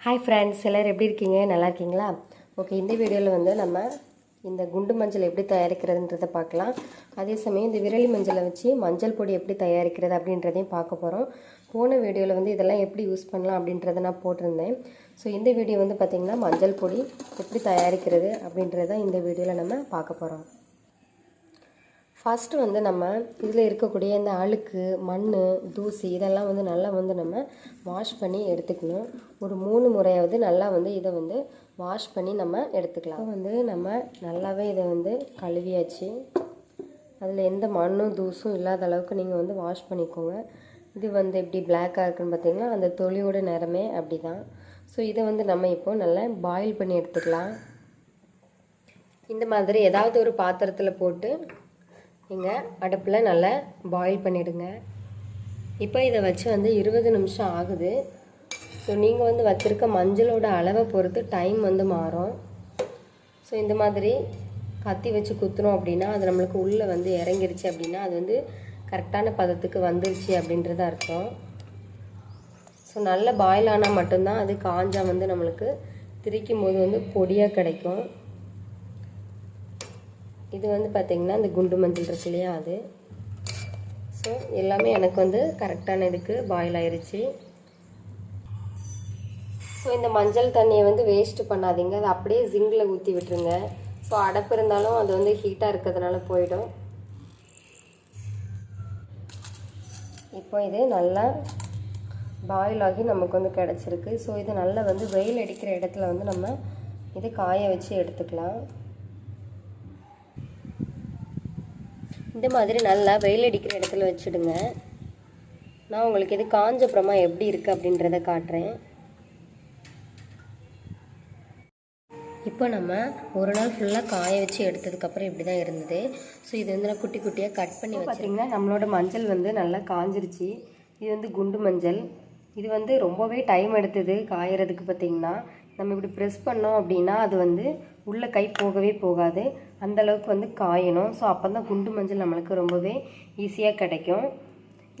Hi friends எல்லோரும் எப்படி இருக்கீங்க? நல்லா இருக்கீங்களா? ஓகே இந்த வீடியோவில் வந்து நம்ம இந்த குண்டு மஞ்சள் எப்படி தயாரிக்கிறதுன்றதை பார்க்கலாம். அதே சமயம் இந்த விரலி மஞ்சளை வச்சு மஞ்சள் பொடி எப்படி தயாரிக்கிறது அப்படின்றதையும் பார்க்க போகிறோம் போன வீடியோவில் வந்து இதெல்லாம் எப்படி யூஸ் பண்ணலாம் அப்படின்றத நான் போட்டிருந்தேன். ஸோ இந்த வீடியோ வந்து பார்த்திங்கன்னா மஞ்சள் பொடி எப்படி தயாரிக்கிறது அப்படின்றத இந்த வீடியோவில் நம்ம பார்க்க போகிறோம் ஃபஸ்ட்டு வந்து நம்ம இதில் இருக்கக்கூடிய இந்த அழுக்கு மண் தூசி இதெல்லாம் வந்து நல்லா வந்து நம்ம வாஷ் பண்ணி எடுத்துக்கணும். ஒரு மூணு முறையாவது நல்லா வந்து இதை வந்து வாஷ் பண்ணி நம்ம எடுத்துக்கலாம். வந்து நம்ம நல்லாவே இதை வந்து கழுவியாச்சு. அதில் எந்த மண்ணும் தூசும் இல்லாத அளவுக்கு நீங்கள் வந்து வாஷ் பண்ணிக்கோங்க. இது வந்து எப்படி பிளாக்காக இருக்குன்னு பார்த்தீங்கன்னா அந்த தொழியோட நிறமே அப்படி தான் ஸோ இதை வந்து நம்ம இப்போது நல்லா பாயில் பண்ணி எடுத்துக்கலாம். இந்த மாதிரி ஏதாவது ஒரு பாத்திரத்தில் போட்டு நீங்கள் அடுப்பில் நல்லா பாயில் பண்ணிவிடுங்க இப்போ இதை வச்சு வந்து இருபது நிமிஷம் ஆகுது. ஸோ நீங்கள் வந்து வச்சுருக்க மஞ்சளோட அளவை பொறுத்து டைம் வந்து மாறும். ஸோ இந்த மாதிரி கத்தி வச்சு குத்துறோம் அப்படின்னா அது நம்மளுக்கு உள்ளே வந்து இறங்கிருச்சு அப்படின்னா அது வந்து கரெக்டான பதத்துக்கு வந்துருச்சு அப்படின்றது அர்த்தம். ஸோ நல்ல பாயில் ஆனால் மட்டும்தான் அது காஞ்சா வந்து நம்மளுக்கு திரிக்கும் போது வந்து பொடியாக கிடைக்கும். இது வந்து பார்த்திங்கன்னா இந்த குண்டு மஞ்சள் இருக்கு இல்லையா அது? ஸோ எல்லாமே எனக்கு வந்து கரெக்டான இதுக்கு பாயில் ஆயிடுச்சு ஸோ இந்த மஞ்சள் தண்ணியை வந்து வேஸ்ட்டு பண்ணாதீங்க. அதை அப்படியே ஜிங்கில் ஊற்றி விட்டுருங்க. ஸோ அடப்பு இருந்தாலும் அது வந்து ஹீட்டாக இருக்கிறதுனால போயிடும். இப்போ இது நல்லா பாயில் ஆகி நமக்கு வந்து கிடச்சிருக்கு. ஸோ இது நல்லா வந்து வெயில் அடிக்கிற இடத்துல வந்து நம்ம இதை காய வச்சு எடுத்துக்கலாம். இந்த மாதிரி நல்லா வெயில் அடிக்கிற இடத்துல வச்சுடுங்க. நான் உங்களுக்கு இது காஞ்சப்புறமா எப்படி இருக்குது அப்படின்றத காட்டுறேன். இப்போ நம்ம ஒரு நாள் ஃபுல்லாக காய வச்சு எடுத்ததுக்கப்புறம் இப்படி தான் இருந்தது. ஸோ இது வந்து நான் குட்டி குட்டியாக கட் பண்ணி வச்சுருங்கன்னா நம்மளோட மஞ்சள் வந்து நல்லா காஞ்சிருச்சு. இது வந்து குண்டு மஞ்சள். இது வந்து ரொம்பவே டைம் எடுத்தது காயறதுக்கு பார்த்திங்கன்னா நம்ம இப்படி ப்ரெஸ் பண்ணோம் அப்படின்னா அது வந்து உள்ளே கை போகவே போகாது. அந்தளவுக்கு வந்து காயணும். ஸோ அப்போ தான் குண்டு மஞ்சள் நம்மளுக்கு ரொம்பவே ஈஸியாக கிடைக்கும்.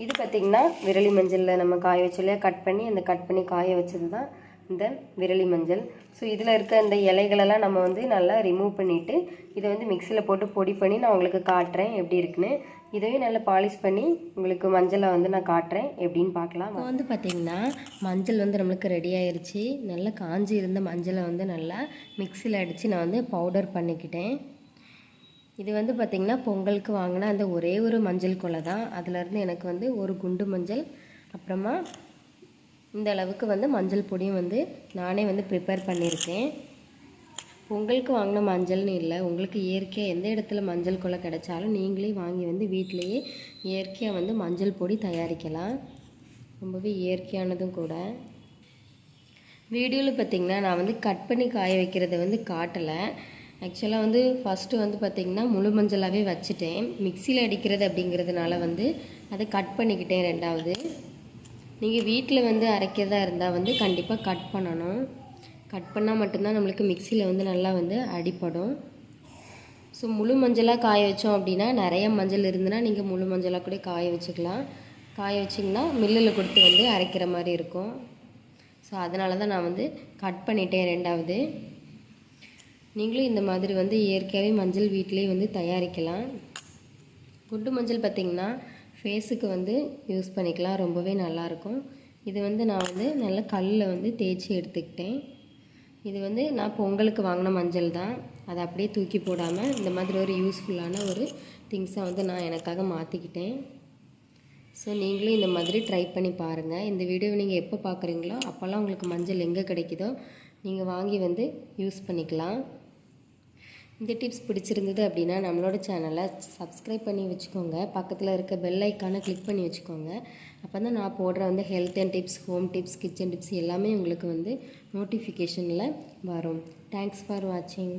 இது பார்த்திங்கன்னா விரலி மஞ்சளில் நம்ம காய வச்சு இல்லையா? கட் பண்ணி அந்த கட் பண்ணி காய வச்சது தான் இந்த விரலி மஞ்சள். ஸோ இதில் இருக்க இந்த இலைகளெல்லாம் நம்ம வந்து நல்லா ரிமூவ் பண்ணிவிட்டு இதை வந்து மிக்சியில் போட்டு பொடி பண்ணி நான் உங்களுக்கு காட்டுறேன் எப்படி இருக்குன்னு. இதையும் நல்லா பாலிஷ் பண்ணி உங்களுக்கு மஞ்சளை வந்து நான் காட்டுறேன் எப்படின்னு பார்க்கலாம். இப்போ வந்து பார்த்திங்கன்னா மஞ்சள் வந்து நம்மளுக்கு ரெடி ஆயிடுச்சு நல்லா காஞ்சி இருந்த மஞ்சளை வந்து நல்லா மிக்சியில் அடித்து நான் வந்து பவுடர் பண்ணிக்கிட்டேன். இது வந்து பார்த்திங்கன்னா பொங்கலுக்கு வாங்கின அந்த ஒரே ஒரு மஞ்சள் கொலை தான். அதுலேருந்து எனக்கு வந்து ஒரு குண்டு மஞ்சள் அப்புறமா இந்த அளவுக்கு வந்து மஞ்சள் பொடியும் வந்து நானே வந்து ப்ரிப்பேர் பண்ணியிருக்கேன். பொங்கலுக்கு வாங்கின மஞ்சள்னு இல்லை உங்களுக்கு இயற்கையாக எந்த இடத்துல மஞ்சள் கொலை கிடைச்சாலும் நீங்களே வாங்கி வந்து வீட்டிலையே இயற்கையாக வந்து மஞ்சள் பொடி தயாரிக்கலாம். ரொம்பவே இயற்கையானதும் கூட. வீடியோவில் பார்த்திங்கன்னா நான் வந்து கட் பண்ணி காய வைக்கிறத வந்து காட்டலை. ஆக்சுவலாக வந்து ஃபஸ்ட்டு வந்து பார்த்திங்கன்னா முழு மஞ்சளாகவே வச்சுட்டேன். மிக்சியில் அடிக்கிறது அப்படிங்கிறதுனால வந்து அதை கட் பண்ணிக்கிட்டேன் ரெண்டாவது. நீங்கள் வீட்டில் வந்து அரைக்கிறதா இருந்தால் வந்து கண்டிப்பாக கட் பண்ணணும். கட் பண்ணால் மட்டும்தான் நம்மளுக்கு மிக்சியில் வந்து நல்லா வந்து அடிப்படும் ஸோ முழு மஞ்சளாக காய வச்சோம் அப்படின்னா நிறைய மஞ்சள் இருந்துன்னா நீங்கள் முழு மஞ்சளாக கூட காய வச்சுக்கலாம். காய வச்சிங்கன்னா மில்லில் கொடுத்து வந்து அரைக்கிற மாதிரி இருக்கும். ஸோ அதனால தான் நான் வந்து கட் பண்ணிட்டேன் ரெண்டாவது. நீங்களும் இந்த மாதிரி வந்து இயற்கையாகவே மஞ்சள் வீட்டிலே வந்து தயாரிக்கலாம். குண்டு மஞ்சள் பார்த்திங்கன்னா ஃபேஸுக்கு வந்து யூஸ் பண்ணிக்கலாம். ரொம்பவே நல்லாயிருக்கும். இது வந்து நான் வந்து நல்லா கல்லில் வந்து தேய்ச்சி எடுத்துக்கிட்டேன். இது வந்து நான் பொங்கலுக்கு வாங்கின மஞ்சள் தான். அதை அப்படியே தூக்கி போடாமல் இந்த மாதிரி ஒரு யூஸ்ஃபுல்லான ஒரு திங்ஸை வந்து நான் எனக்காக மாற்றிக்கிட்டேன். ஸோ நீங்களும் இந்த மாதிரி ட்ரை பண்ணி பாருங்கள். இந்த வீடியோவை நீங்கள் எப்போ பார்க்குறீங்களோ அப்போல்லாம் உங்களுக்கு மஞ்சள் எங்கே கிடைக்குதோ நீங்கள் வாங்கி வந்து யூஸ் பண்ணிக்கலாம். இந்த டிப்ஸ் பிடிச்சிருந்தது அப்படின்னா நம்மளோட சேனலை சப்ஸ்கிரைப் பண்ணி வச்சுக்கோங்க. பக்கத்தில் இருக்க பெல் ஐக்கானை கிளிக் பண்ணி வச்சுக்கோங்க. அப்போ தான் நான் போடுற வந்து health and tips home tips kitchen tips எல்லாமே உங்களுக்கு வந்து நோட்டிஃபிகேஷனில் வரும். தேங்க்ஸ் ஃபார் வாட்சிங்